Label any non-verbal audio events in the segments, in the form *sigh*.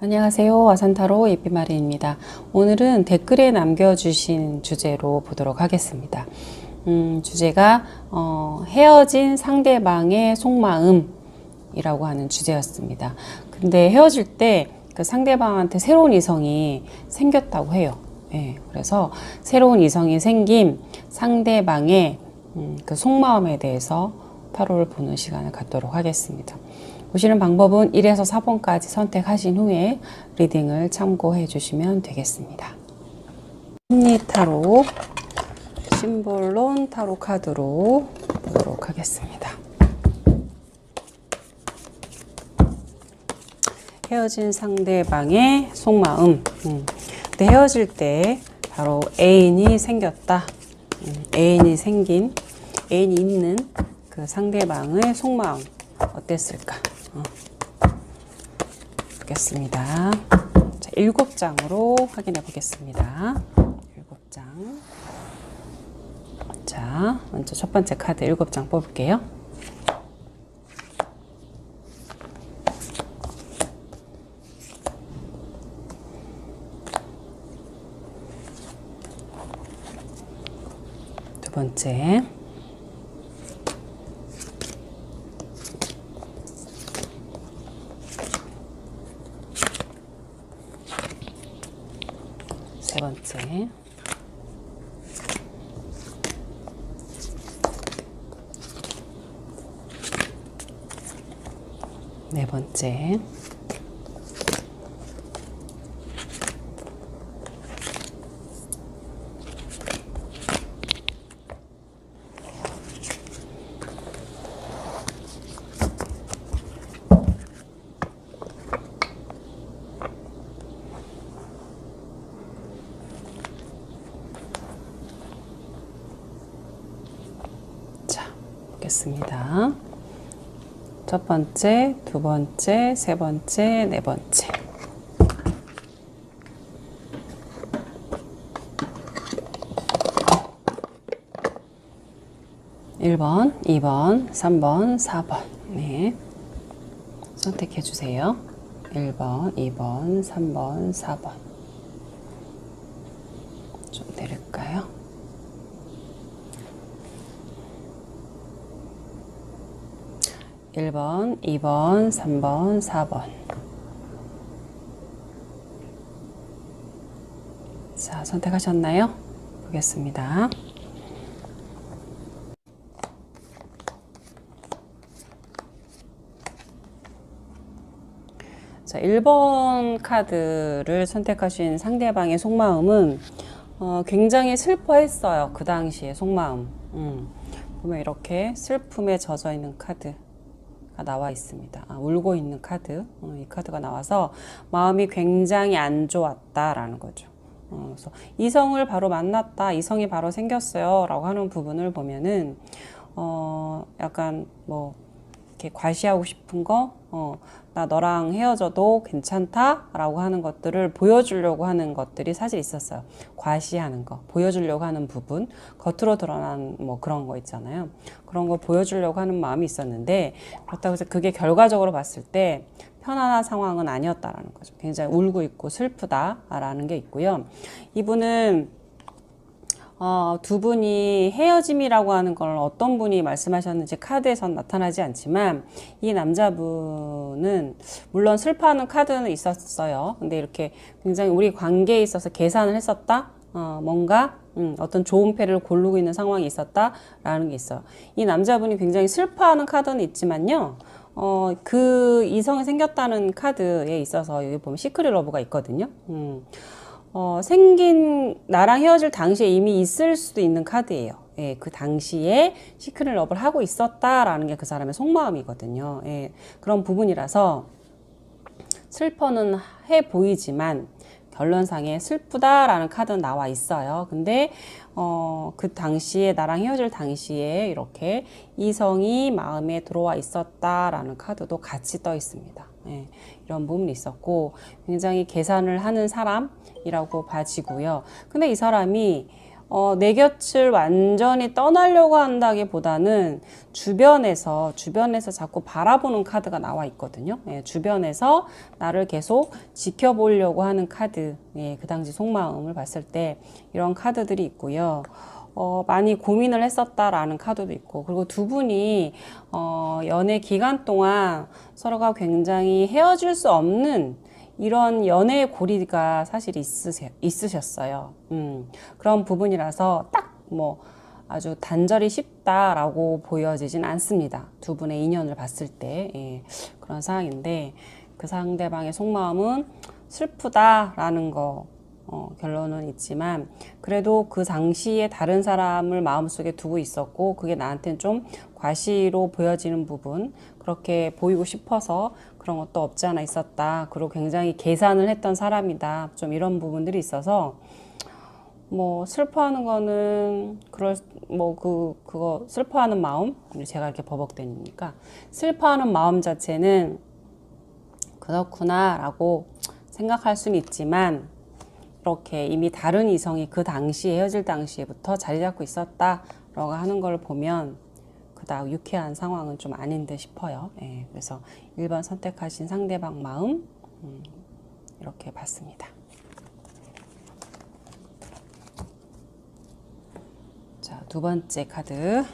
안녕하세요. 아산타로 예삐마리입니다. 오늘은 댓글에 남겨주신 주제로 보도록 하겠습니다. 음, 주제가 어, 헤어진 상대방의 속마음이라고 하는 주제였습니다. 근데 헤어질 때 그 상대방한테 새로운 이성이 생겼다고 해요. 예, 그래서 새로운 이성이 생긴 상대방의 음, 그 속마음에 대해서 타로를 보는 시간을 갖도록 하겠습니다. 보시는 방법은 1에서 4번까지 선택하신 후에 리딩을 참고해 주시면 되겠습니다. 심리 타로, 심볼론 타로 카드로 보도록 하겠습니다. 헤어진 상대방의 속마음. 음. 헤어질 때 바로 애인이 생겼다. 음, 애인이 생긴, 애인이 있는 그 상대방의 속마음 어땠을까? 어. 보겠습니다. 자, 일곱 장으로 확인해 보겠습니다. 일곱 장. 자, 먼저 첫 번째 카드 일곱 장 뽑을게요. 두 번째. 세 번째. 네 번째. 자, 보겠습니다. 첫 번째, 두 번째, 세 번째, 네 번째. 일번이번삼번사번 네. 선택해 주세요. 1번, 2번, 3번, 4번. 좀 내릴까요? 일 번, 이 번, 삼 번, 사 번. 자, 선택하셨나요? 보겠습니다. 자, 1번 카드를 선택하신 상대방의 속마음은 어, 굉장히 슬퍼했어요. 그 당시에 속마음. 음. 보면 이렇게 슬픔에 젖어 있는 카드가 나와 있습니다. 아, 울고 있는 카드. 어, 이 카드가 나와서 마음이 굉장히 안 좋았다라는 거죠. 어, 그래서 이성을 바로 만났다, 이성이 바로 생겼어요. 라고 하는 부분을 보면은, 어, 약간 뭐, 이렇게 과시하고 싶은 거, 어, 나 너랑 헤어져도 괜찮다라고 하는 것들을 보여주려고 하는 것들이 사실 있었어요. 과시하는 거, 보여주려고 하는 부분, 겉으로 드러난 뭐 그런 거 있잖아요. 그런 거 보여주려고 하는 마음이 있었는데 그렇다고 해서 그게 결과적으로 봤을 때 편안한 상황은 아니었다라는 거죠. 굉장히 울고 있고 슬프다라는 게 있고요. 이분은 어, 두 분이 헤어짐이라고 하는 걸 어떤 분이 말씀하셨는지 카드에선 나타나지 않지만 이 남자분은 물론 슬퍼하는 카드는 있었어요. 근데 이렇게 굉장히 우리 관계에 있어서 계산을 했었다. 어, 뭔가 음, 어떤 좋은 패를 고르고 있는 상황이 있었다라는 게 있어요. 이 남자분이 굉장히 슬퍼하는 카드는 있지만요. 어, 그 이성이 생겼다는 카드에 있어서 여기 보면 시크릿 러브가 있거든요. 음. 어, 생긴 나랑 헤어질 당시에 이미 있을 수도 있는 카드예요. 예, 그 당시에 시크릿 러브를 하고 있었다라는 게 그 사람의 속마음이거든요. 예, 그런 부분이라서 슬퍼는 해 보이지만 결론상에 슬프다라는 카드는 나와 있어요. 근데 어, 그 당시에 나랑 헤어질 당시에 이렇게 이성이 마음에 들어와 있었다라는 카드도 같이 떠 있습니다. 예, 이런 부분이 있었고 굉장히 계산을 하는 사람이라고 봐지고요. 근데 이 사람이 어, 내 곁을 완전히 떠나려고 한다기보다는 주변에서 주변에서 자꾸 바라보는 카드가 나와 있거든요. 예, 주변에서 나를 계속 지켜보려고 하는 카드, 예, 그 당시 속마음을 봤을 때 이런 카드들이 있고요. 어, 많이 고민을 했었다라는 카드도 있고, 그리고 두 분이 어, 연애 기간 동안 서로가 굉장히 헤어질 수 없는 이런 연애의 고리가 사실 있으세요, 있으셨어요. 음, 그런 부분이라서 딱 뭐 아주 단절이 쉽다라고 보여지진 않습니다. 두 분의 인연을 봤을 때 예, 그런 상황인데 그 상대방의 속마음은 슬프다라는 거 어, 결론은 있지만 그래도 그 당시에 다른 사람을 마음속에 두고 있었고 그게 나한테는 좀 과시로 보여지는 부분 그렇게 보이고 싶어서 그런 것도 없지 않아 있었다. 그리고 굉장히 계산을 했던 사람이다. 좀 이런 부분들이 있어서 뭐 슬퍼하는 거는 그럴 뭐 그 그거 슬퍼하는 마음 제가 이렇게 버벅대니까 슬퍼하는 마음 자체는 그렇구나라고 생각할 수는 있지만 이렇게 이미 다른 이성이 그 당시에 헤어질 당시에부터 자리 잡고 있었다라고 하는 걸 보면 그닥 유쾌한 상황은 좀 아닌 듯 싶어요. 예, 그래서 1번 선택하신 상대방 마음 음, 이렇게 봤습니다. 자, 두 번째 카드.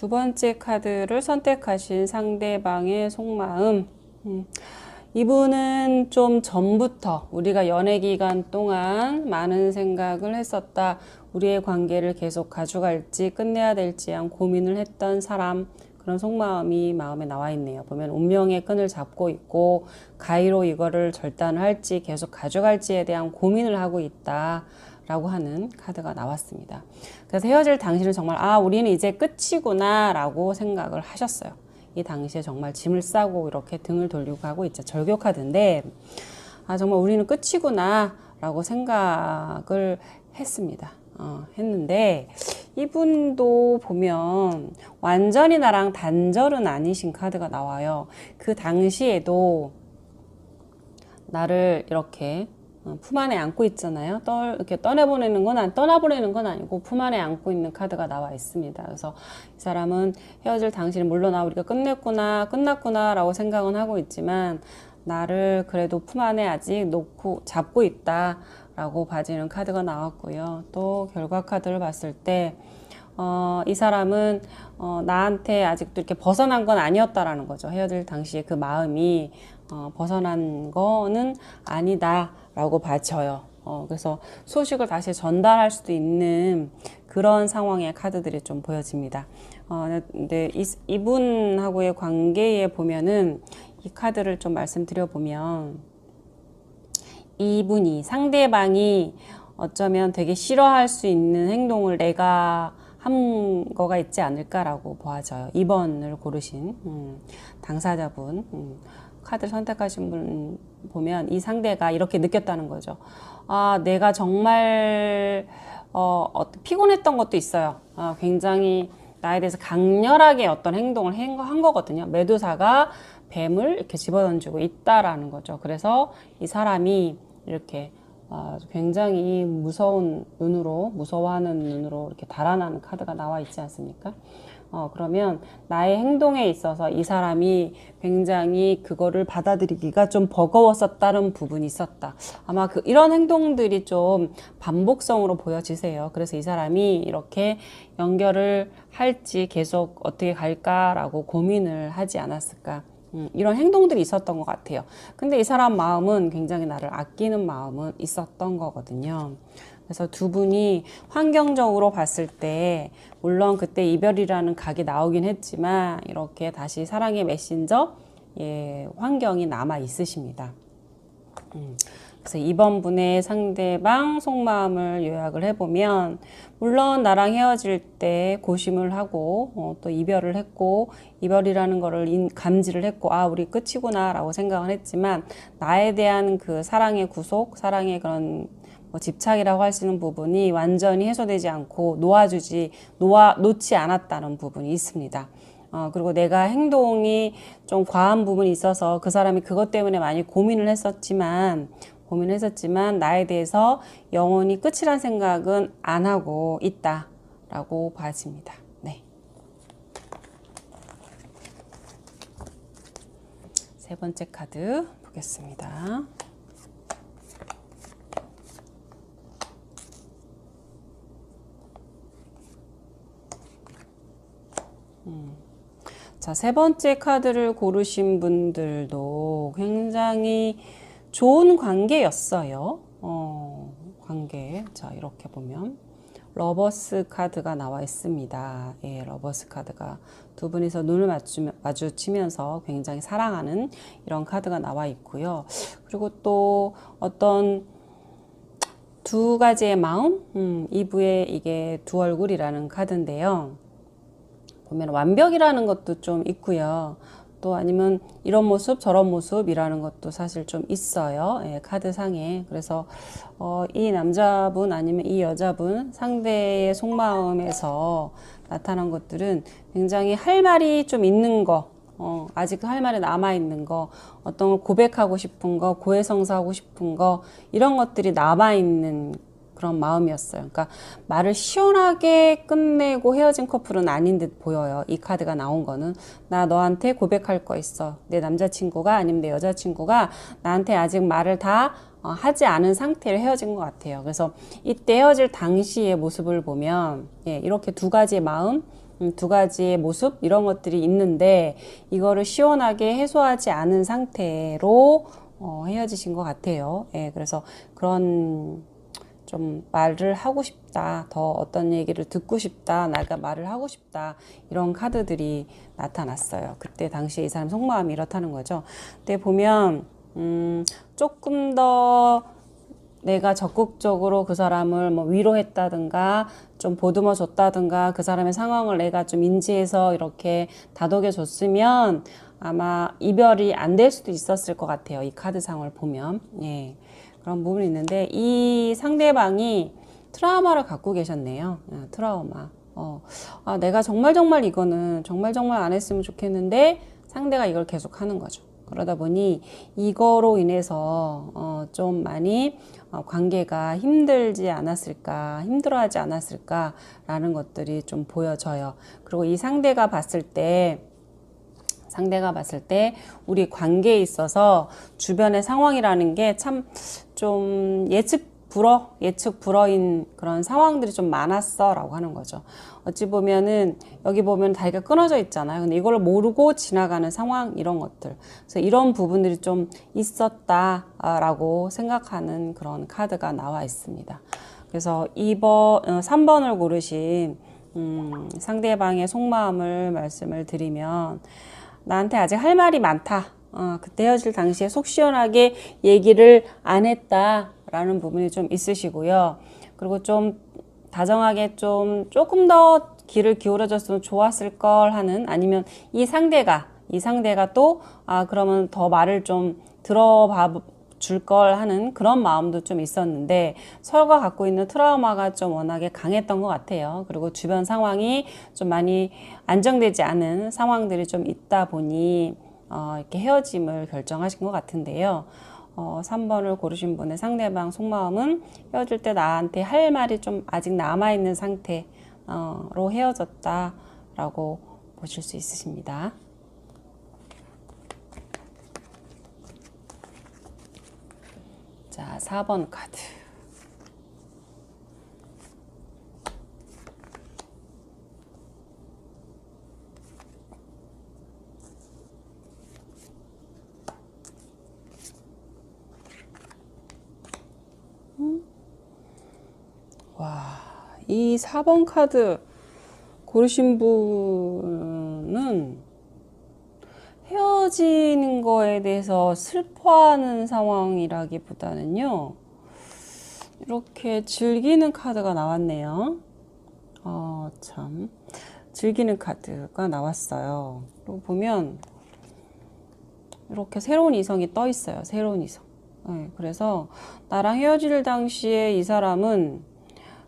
두 번째 카드를 선택하신 상대방의 속마음. 음, 이분은 좀 전부터 우리가 연애 기간 동안 많은 생각을 했었다. 우리의 관계를 계속 가져갈지 끝내야 될지 한 고민을 했던 사람. 그런 속마음이 마음에 나와 있네요. 보면 운명의 끈을 잡고 있고 가위로 이거를 절단을 할지 계속 가져갈지에 대한 고민을 하고 있다. 라고 하는 카드가 나왔습니다. 그래서 헤어질 당시는 정말 아 우리는 이제 끝이구나 라고 생각을 하셨어요. 이 당시에 정말 짐을 싸고 이렇게 등을 돌리고 가고 있죠. 절교 카드인데 아 정말 우리는 끝이구나 라고 생각을 했습니다. 어, 했는데 이분도 보면 완전히 나랑 단절은 아니신 카드가 나와요. 그 당시에도 나를 이렇게 어, 품 안에 안고 있잖아요. 떠, 이렇게 떠내보내는 건, 아니, 떠나보내는 건 아니고 품 안에 안고 있는 카드가 나와 있습니다. 그래서 이 사람은 헤어질 당신은 물론 아, 우리가 끝냈구나, 끝났구나 라고 생각은 하고 있지만 나를 그래도 품 안에 아직 놓고 잡고 있다 라고 봐지는 카드가 나왔고요. 또 결과 카드를 봤을 때 어, 이 사람은 어, 나한테 아직도 이렇게 벗어난 건 아니었다라는 거죠. 헤어질 당시에 그 마음이 어, 벗어난 거는 아니다라고 봐져요. 어, 그래서 소식을 다시 전달할 수도 있는 그런 상황의 카드들이 좀 보여집니다. 어, 근데 이, 이분하고의 관계에 보면은 이 카드를 좀 말씀드려 보면 이분이 상대방이 어쩌면 되게 싫어할 수 있는 행동을 내가 한 거가 있지 않을까라고 보아져요. 2번을 고르신 음, 당사자분 음, 카드를 선택하신 분 보면 이 상대가 이렇게 느꼈다는 거죠. 아, 내가 정말 어, 어, 피곤했던 것도 있어요. 아, 굉장히 나에 대해서 강렬하게 어떤 행동을 한 거거든요. 메두사가 뱀을 이렇게 집어던지고 있다라는 거죠. 그래서 이 사람이 이렇게 아, 굉장히 무서운 눈으로 무서워하는 눈으로 이렇게 달아나는 카드가 나와 있지 않습니까? 어, 그러면 나의 행동에 있어서 이 사람이 굉장히 그거를 받아들이기가 좀 버거웠었다는 부분이 있었다. 아마 그 이런 행동들이 좀 반복성으로 보여지세요. 그래서 이 사람이 이렇게 연결을 할지 계속 어떻게 갈까라고 고민을 하지 않았을까. 음, 이런 행동들이 있었던 것 같아요. 근데 이 사람 마음은 굉장히 나를 아끼는 마음은 있었던 거거든요. 그래서 두 분이 환경적으로 봤을 때, 물론 그때 이별이라는 각이 나오긴 했지만, 이렇게 다시 사랑의 메신저, 예, 환경이 남아 있으십니다. 음. 그래서 2번 분의 상대방 속마음을 요약을 해보면 물론 나랑 헤어질 때 고심을 하고 어, 또 이별을 했고 이별이라는 거를 인, 감지를 했고 아 우리 끝이구나 라고 생각을 했지만 나에 대한 그 사랑의 구속 사랑의 그런 뭐 집착이라고 할 수 있는 부분이 완전히 해소되지 않고 놓아주지 놓아 놓지 않았다는 부분이 있습니다. 어, 그리고 내가 행동이 좀 과한 부분이 있어서 그 사람이 그것 때문에 많이 고민을 했었지만, 고민을 했었지만, 나에 대해서 영원히 끝이란 생각은 안 하고 있다라고 봐집니다. 네. 세 번째 카드 보겠습니다. 자, 세 번째 카드를 고르신 분들도 굉장히 좋은 관계였어요. 어, 관계. 자, 이렇게 보면. 러버스 카드가 나와 있습니다. 예, 러버스 카드가 두 분이서 눈을 맞추, 마주치면서 굉장히 사랑하는 이런 카드가 나와 있고요. 그리고 또 어떤 두 가지의 마음, 음, 이부에 이게 두 얼굴이라는 카드인데요. 보면 완벽이라는 것도 좀 있고요. 또 아니면 이런 모습 저런 모습이라는 것도 사실 좀 있어요. 예, 카드상에. 그래서 어, 이 남자분 아니면 이 여자분 상대의 속마음에서 나타난 것들은 굉장히 할 말이 좀 있는 거 어, 아직 할 말이 남아있는 거, 어떤 걸 고백하고 싶은 거, 고해성사하고 싶은 거, 이런 것들이 남아있는 그런 마음이었어요. 그러니까 말을 시원하게 끝내고 헤어진 커플은 아닌 듯 보여요. 이 카드가 나온 거는. 나 너한테 고백할 거 있어. 내 남자친구가 아니면 내 여자친구가 나한테 아직 말을 다 어, 하지 않은 상태로 헤어진 것 같아요. 그래서 이때 헤어질 당시의 모습을 보면, 예, 이렇게 두 가지의 마음, 음, 두 가지의 모습 이런 것들이 있는데 이거를 시원하게 해소하지 않은 상태로 어, 헤어지신 것 같아요. 예, 그래서 그런 좀 말을 하고 싶다, 더 어떤 얘기를 듣고 싶다, 내가 말을 하고 싶다 이런 카드들이 나타났어요. 그때 당시에 이 사람 속마음이 이렇다는 거죠. 근데 보면 음, 조금 더 내가 적극적으로 그 사람을 뭐 위로했다든가 좀 보듬어 줬다든가 그 사람의 상황을 내가 좀 인지해서 이렇게 다독여 줬으면 아마 이별이 안 될 수도 있었을 것 같아요. 이 카드상을 보면. 예. 그런 부분이 있는데 이 상대방이 트라우마를 갖고 계셨네요. 예, 트라우마. 어, 아, 내가 정말 정말 이거는 정말 정말 안 했으면 좋겠는데 상대가 이걸 계속 하는 거죠. 그러다 보니 이거로 인해서 어, 좀 많이 어, 관계가 힘들지 않았을까, 힘들어하지 않았을까라는 것들이 좀 보여져요. 그리고 이 상대가 봤을 때 상대가 봤을 때 우리 관계에 있어서 주변의 상황이라는 게 참 좀 예측 불어, 예측 불어인 그런 상황들이 좀 많았어 라고 하는 거죠. 어찌 보면은 여기 보면 다리가 끊어져 있잖아요. 근데 이걸 모르고 지나가는 상황 이런 것들. 그래서 이런 부분들이 좀 있었다 라고 생각하는 그런 카드가 나와 있습니다. 그래서 2번, 3번을 고르신 음, 상대방의 속마음을 말씀을 드리면 나한테 아직 할 말이 많다. 어, 그때 헤어질 당시에 속 시원하게 얘기를 안 했다라는 부분이 좀 있으시고요. 그리고 좀 다정하게 좀 조금 더 귀를 기울여줬으면 좋았을 걸 하는 아니면 이 상대가 이 상대가 또 아 그러면 더 말을 좀 들어봐 줄 걸 하는 그런 마음도 좀 있었는데 서로가 갖고 있는 트라우마가 좀 워낙에 강했던 것 같아요. 그리고 주변 상황이 좀 많이 안정되지 않은 상황들이 좀 있다 보니 어, 이렇게 헤어짐을 결정하신 것 같은데요. 어, 3번을 고르신 분의 상대방 속마음은 헤어질 때 나한테 할 말이 좀 아직 남아있는 상태로 헤어졌다라고 보실 수 있으십니다. 자, 4번 카드. 와, 이 4번 카드 고르신 분은 헤어지는 거에 대해서 슬퍼하는 상황이라기보다는요, 이렇게 즐기는 카드가 나왔네요. 어, 참. 즐기는 카드가 나왔어요. 그리고 보면, 이렇게 새로운 이성이 떠 있어요. 새로운 이성. 네, 그래서 나랑 헤어질 당시에 이 사람은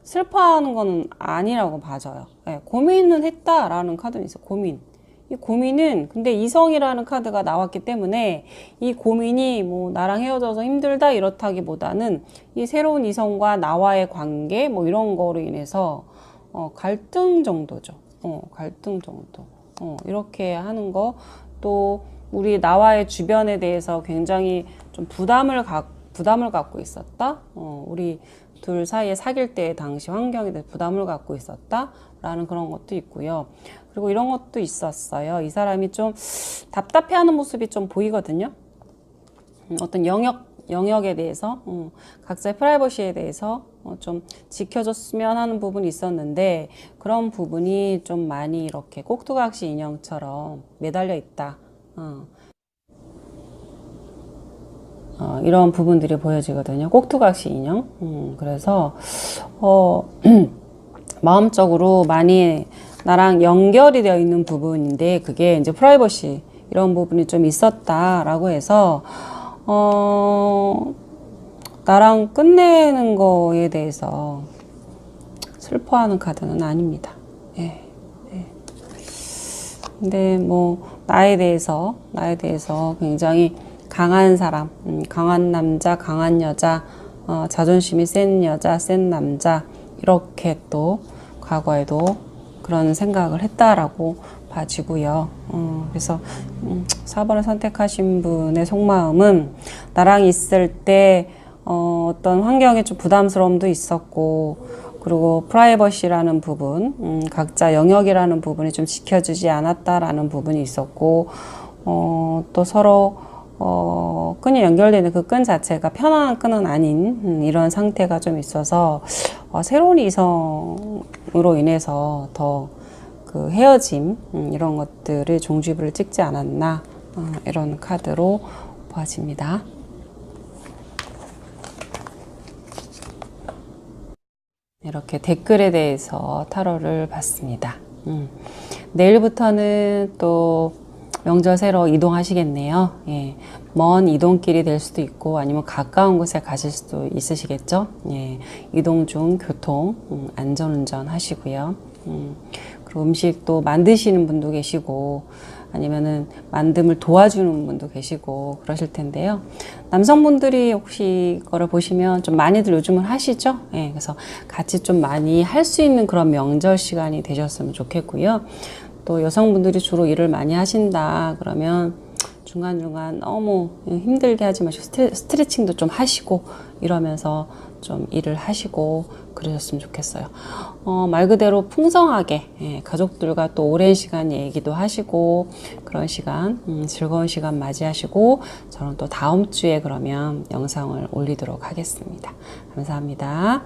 슬퍼하는 건 아니라고 봐져요. 네, 고민은 했다라는 카드는 있어요. 고민. 이 고민은 근데 이성이라는 카드가 나왔기 때문에 이 고민이 뭐 나랑 헤어져서 힘들다 이렇다기보다는 이 새로운 이성과 나와의 관계 뭐 이런 거로 인해서 어, 갈등 정도죠. 어, 갈등 정도. 어, 이렇게 하는 거 또 우리 나와의 주변에 대해서 굉장히 좀 부담을 갖 부담을 갖고 있었다. 어, 우리 둘 사이에 사귈 때 당시 환경에 대해 부담을 갖고 있었다 라는 그런 것도 있고요. 그리고 이런 것도 있었어요. 이 사람이 좀 답답해 하는 모습이 좀 보이거든요. 음, 어떤 영역 영역에 대해서 음, 각자의 프라이버시에 대해서 어, 좀 지켜줬으면 하는 부분이 있었는데 그런 부분이 좀 많이 이렇게 꼭두각시 인형처럼 매달려 있다. 어. 어, 이런 부분들이 보여지거든요. 꼭두각시 인형. 음, 그래서 어, *clears throat* 마음적으로 많이 나랑 연결이 되어 있는 부분인데 그게 이제 프라이버시 이런 부분이 좀 있었다라고 해서 어, 나랑 끝내는 거에 대해서 슬퍼하는 카드는 아닙니다. 예. 예. 근데 뭐 나에 대해서 나에 대해서 굉장히 강한 사람, 음, 강한 남자, 강한 여자, 어, 자존심이 센 여자, 센 남자 이렇게 또 과거에도 그런 생각을 했다라고 봐지고요. 어, 그래서 음, 4번을 선택하신 분의 속마음은 나랑 있을 때 어, 어떤 환경에 좀 부담스러움도 있었고 그리고 프라이버시라는 부분, 음, 각자 영역이라는 부분이 좀 지켜주지 않았다라는 부분이 있었고 어, 또 서로 어, 끈이 연결되는 그 끈 자체가 편안한 끈은 아닌 음, 이런 상태가 좀 있어서 어, 새로운 이성으로 인해서 더 그 헤어짐 음, 이런 것들을 종지부를 찍지 않았나 어, 이런 카드로 보아집니다. 이렇게 댓글에 대해서 타로를 봤습니다. 음. 내일부터는 또 명절 새로 이동하시겠네요. 예. 먼 이동길이 될 수도 있고 아니면 가까운 곳에 가실 수도 있으시겠죠. 예. 이동 중 교통, 음, 안전운전 하시고요. 음, 그리고 음식도 만드시는 분도 계시고 아니면은 만듦을 도와주는 분도 계시고 그러실 텐데요. 남성분들이 혹시 이거를 보시면 좀 많이들 요즘은 하시죠? 예, 그래서 같이 좀 많이 할 수 있는 그런 명절 시간이 되셨으면 좋겠고요. 또 여성분들이 주로 일을 많이 하신다 그러면 중간중간 너무 힘들게 하지 마시고 스트레- 스트레칭도 좀 하시고 이러면서 좀 일을 하시고 그러셨으면 좋겠어요. 어, 말 그대로 풍성하게 예, 가족들과 또 오랜 시간 얘기도 하시고 그런 시간 음, 즐거운 시간 맞이하시고 저는 또 다음 주에 그러면 영상을 올리도록 하겠습니다. 감사합니다.